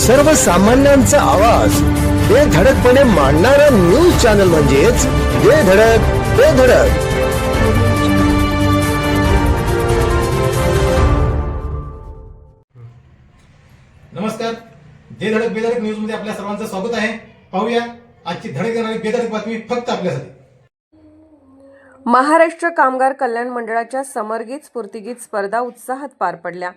सर्वसामान्यांचा आवाज. बेधडकपणे मांडणारा न्यूज चॅनल म्हणजेच बेधडक बेधडक नमस्कार. जे धडक बेधडक न्यूजमध्ये आपल्या सर्वांचं स्वागत आहे. पाहूया आजची धडक देणारी बेधडक बातमी फक्त आपल्यासाठी. महाराष्ट्र कामगार कल्याण मंडळाच्या समरगीत स्फूर्तिगीत स्पर्धा उत्साहात पार पडल्या.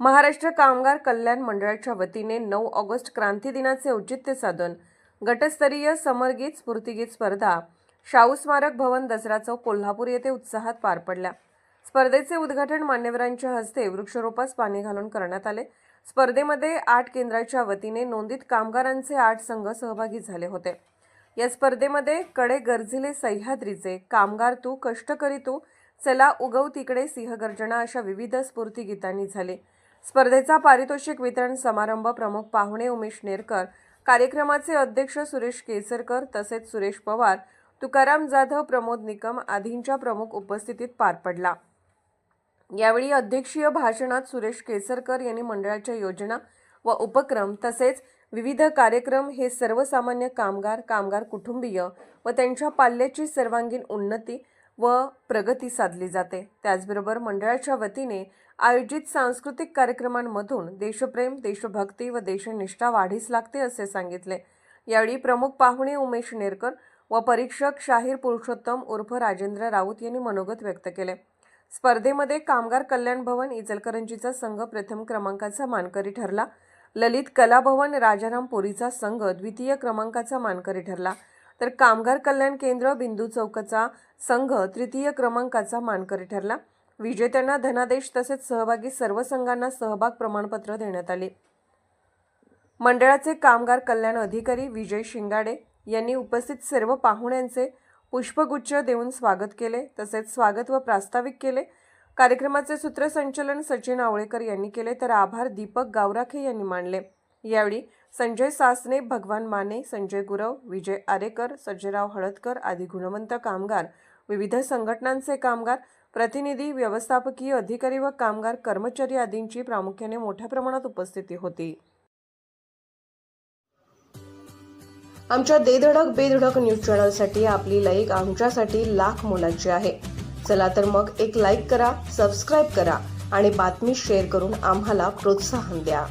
महाराष्ट्र कामगार कल्याण मंडळाच्या वतीने नऊ ऑगस्ट क्रांती दिनाचे औचित्य साधून गटस्तरीय समरगीत स्फूर्तिगीत स्पर्धा शाहू स्मारक भवन दसरा चौक कोल्हापूर येथे उत्साहात पार पडल्या. स्पर्धेचे उद्घाटन मान्यवरांच्या हस्ते वृक्षरोपास पाणी घालून करण्यात आले. स्पर्धेमध्ये आठ केंद्राच्या वतीने नोंदीत कामगारांचे आठ संघ सहभागी झाले होते. या स्पर्धेमध्ये कडे गरजिले सह्याद्रीचे कामगार तू कष्टकरी तू चला उगव तिकडे सिंहगर्जना अशा विविध स्फूर्ती गीतांनी झाले. स्पर्धेचा पारितोषिक वितरण समारंभ प्रमुख पाहुणे उमेश नेरकर कार्यक्रमाचे अध्यक्ष सुरेश केसरकर तसेच सुरेश पवार तुकाराम जाधव प्रमोद निकम आदींच्या प्रमुख उपस्थितीत पार पडला. यावेळी अध्यक्षीय भाषणात सुरेश केसरकर यांनी मंडळाच्या योजना व उपक्रम तसेच विविध कार्यक्रम हे सर्वसामान्य कामगार कामगार कुटुंबीय व त्यांच्या पाल्याची सर्वांगीण उन्नती व प्रगती साधली जाते. त्याचबरोबर मंडळाच्या वतीने आयोजित सांस्कृतिक कार्यक्रमांमधून देशप्रेम देशभक्ती व देशनिष्ठा वाढीस लागते असे सांगितले. यावेळी प्रमुख पाहुणे उमेश नेरकर व परीक्षक शाहीर पुरुषोत्तम उर्फ राजेंद्र राऊत यांनी मनोगत व्यक्त केले. स्पर्धेमध्ये कामगार कल्याण भवन इचलकरंजीचा संघ प्रथम क्रमांकाचा मानकरी ठरला. ललित कला भवन राजाराम पुरीचा संघ द्वितीय क्रमांकाचा मानकरी ठरला. तर कामगार कल्याण केंद्र बिंदू चौकचा संघ तृतीय क्रमांकाचा मानकरी ठरला. विजेत्यांना धनादेश तसेच सहभागी सर्व संघांना सहभाग प्रमाणपत्र देण्यात आले. मंडळाचे कामगार कल्याण अधिकारी विजय शिंगाडे यांनी उपस्थित सर्व पाहुण्यांचे पुष्पगुच्छ देऊन स्वागत केले तसेच स्वागत व प्रास्ताविक केले. कार्यक्रमाचे सूत्रसंचलन सचिन आवळेकर यांनी केले तर आभार दीपक गावराखे यांनी मानले. यावेळी संजय सासने भगवान माने संजय गुरव विजय आरेकर सज्जराव हळदकर आदी गुणवंत कामगार विविध संघटनांचे कामगार प्रतिनिधी व्यवस्थापकीय अधिकारी व कामगार कर्मचारी आदींची प्रामुख्याने मोठ्या प्रमाणात उपस्थिती होती. आमच्या देधडक बेधडक न्यूज चॅनलसाठी आपली लाईक आमच्यासाठी लाख मोलाची आहे. चला तर मग एक लाईक करा सबस्क्राईब करा आणि बातमी शेअर करून आम्हाला प्रोत्साहन द्या.